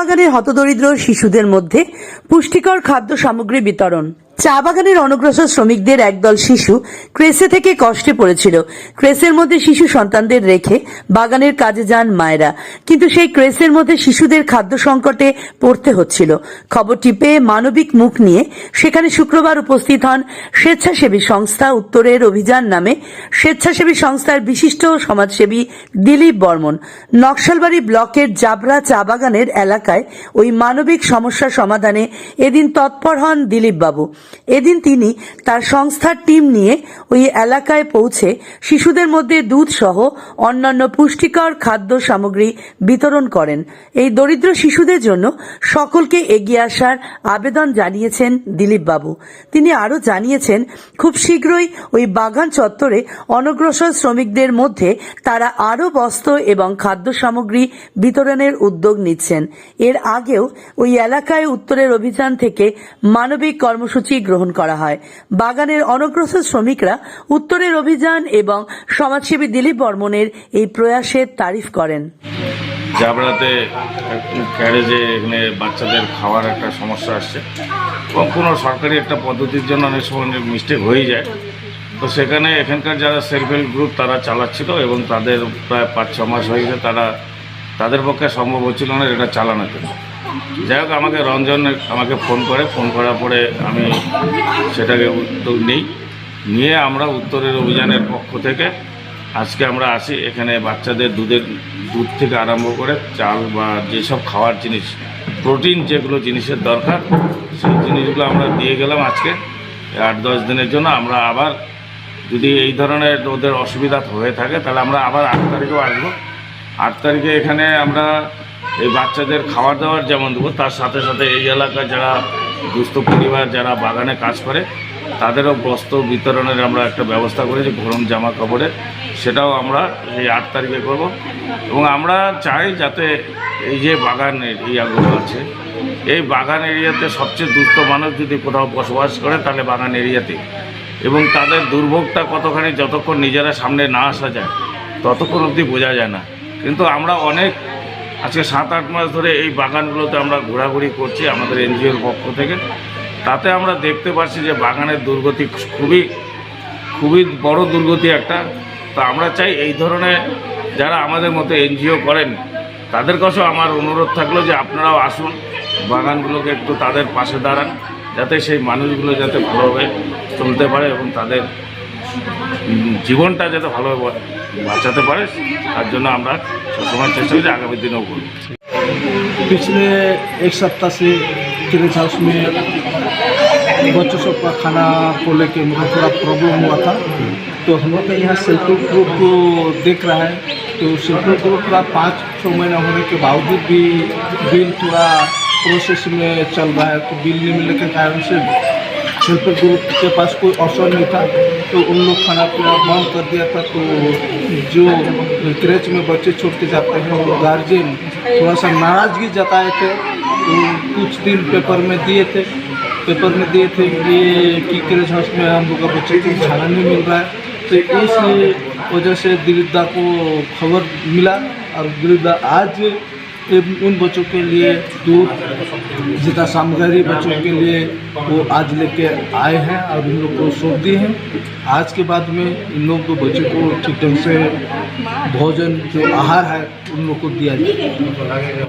বাগানের হতদরিদ্র শিশুদের মধ্যে পুষ্টিকর খাদ্য সামগ্রী বিতরণ। চা বাগানের অনগ্রসর শ্রমিকদের একদল শিশু ক্রেসে থেকে কষ্টে পড়েছিল। ক্রেসের মধ্যে শিশু সন্তানদের রেখে বাগানের কাজে যান মায়েরা। কিন্তু সেই ক্রেসের মধ্যে শিশুদের খাদ্য সংকটে পড়তে হচ্ছিল। খবরটি পেয়ে মানবিক মুখ নিয়ে সেখানে শুক্রবার উপস্থিত হন স্বেচ্ছাসেবী সংস্থা উত্তরের অভিযান নামে স্বেচ্ছাসেবী সংস্থার বিশিষ্ট সমাজসেবী দিলীপ বর্মন। নকশালবাড়ি ব্লকের জাবরা চা বাগানের এলাকায় ওই মানবিক সমস্যা সমাধানে এদিন তৎপর হন দিলীপ বাবু এদিন তিনি তার সংস্থার টিম নিয়ে ওই এলাকায় পৌঁছে শিশুদের মধ্যে দুধ সহ অন্যান্য পুষ্টিকর খাদ্য সামগ্রী বিতরণ করেন। এই দরিদ্র শিশুদের জন্য সকলকে এগিয়ে আসার আবেদন জানিয়েছেন দিলীপ বাবু তিনি আরও জানিয়েছেন, খুব শীঘ্রই ওই বাগান চত্বরে অনগ্রসর শ্রমিকদের মধ্যে তারা আরও বস্ত্র এবং খাদ্য সামগ্রী বিতরণের উদ্যোগ নিচ্ছেন। এর আগেও ওই এলাকায় উত্তরের অভিযান থেকে মানবিক কর্মসূচি গ্রহণ করা হয়। বাগানের অনগ্রসর শ্রমিকরা উত্তরের অভিযান এবং সমাজসেবী দিলীপ বর্মনের এই প্রয়াসের তারিফ করেন। জাবড়াতে ক্যারেজে এখানে বাচ্চাদের খাওয়ার একটা সমস্যা আসছে। কোনো সরকারি একটা পদ্ধতির জন্য অনেক সময় মিস্টেক হয়ে যায়। তো সেখানে এখানকার যারা সেলফ হেল্প গ্রুপ তারা চালাচ্ছিল এবং তাদের প্রায় পাঁচ ছ মাস হয়ে গেছে তারা, তাদের পক্ষে সম্ভব হচ্ছিল না এটা চালানোর জন্য। যাই হোক, আমাকে রঞ্জন আমাকে ফোন করে, ফোন করার পরে আমি সেটাকে উদ্যোগ নিই। নিয়ে আমরা উত্তরের অভিযানের পক্ষ থেকে আজকে আমরা আসি এখানে বাচ্চাদের দুধের, দুধ থেকে আরম্ভ করে চাল বা যেসব খাওয়ার জিনিস, প্রোটিন যেগুলো জিনিসের দরকার, সেই জিনিসগুলো আমরা দিয়ে গেলাম আজকে। আট দশ দিনের জন্য আমরা আবার যদি এই ধরনের ওদের অসুবিধা হয়ে থাকে, তাহলে আমরা আবার আট তারিখেও আসব। আট তারিখে এখানে আমরা এই বাচ্চাদের খাবার দাবার যেমন দেবো, তার সাথে সাথে এই এলাকার যারা দুস্থ পরিবার, যারা বাগানে কাজ করে, তাদেরও বস্ত্র বিতরণের আমরা একটা ব্যবস্থা করেছি, গরম জামা কাপড়ের সেটাও আমরা এই আট তারিখে করব। এবং আমরা চাই যাতে এই যে বাগান এরিয়াগুলো আছে, এই বাগান এরিয়াতে সবচেয়ে দুস্থ মানুষ যদি কোথাও বসবাস করে, তাহলে বাগান এরিয়াতে। এবং তাদের দুর্ভোগটা কতখানি, যতক্ষণ নিজেরা সামনে না আসা যায়, ততক্ষণ অবধি বোঝা যায় না। কিন্তু আমরা অনেক আজকে সাত, আট মাস ধরে এই বাগানগুলোতে আমরা ঘোরাঘুরি করছি আমাদের এনজিওর পক্ষ থেকে। তাতে আমরা দেখতে পাচ্ছি যে বাগানের দুর্গতি খুবই খুবই বড় দুর্গতি একটা। তা আমরা চাই এই ধরনের যারা আমাদের মতো এনজিও করেন, তাদের কাছেও আমার অনুরোধ থাকল যে আপনারাও আসুন, বাগানগুলোকে একটু তাদের পাশে দাঁড়ান, যাতে সেই মানুষগুলো যাতে ভালোভাবে চলতে পারে এবং তাদের জীবনটা যাতে ভালোভাবে বা- বাঁচাতে পারে তার জন্য আমরা সবসময় চেষ্টা করছি আগামী দিনেও করব पिछले एक सप्ताह से किरेज हाउस में बच्चों सब का खाना को लेके मुझे थोड़ा प्रॉब्लम हुआ था तो हम लोग का यहाँ सेल्फ हेल्प ग्रुप को देख रहा है तो सेल्फ हेल्प ग्रुप का पाँच छः महीना होने के बावजूद भी बिल थोड़ा प्रोसेस में चल रहा है तो बिल नहीं मिलने के कारण से सेल्फ हेल्प ग्रुप के पास कोई ऑप्शन नहीं था तो उन लोग खाना पीना बंद कर दिया था तो जो क्रेच में बच्चे छोड़ के जाते हैं वो गार्जियन थोड़ा सा नाराज़गी जताए थे। तो कुछ दिन पेपर में दिए थे। पेपर में दिए थे कि कि क्रेच हाउस में हम लोग का बच्चे को खाना नहीं मिल रहा है। तो इस वजह से दिलीप दा को खबर मिला और दिलीप दा आज उन बच्चों के लिए दूध जितना सामग्री बच्चों के लिए वो आज लेके आए हैं और इन लोग को सौंप दिए हैं। आज के बाद में इन लोग को बच्चों को ठीक ढंग से भोजन, जो आहार है, उन लोग को दिया जाए।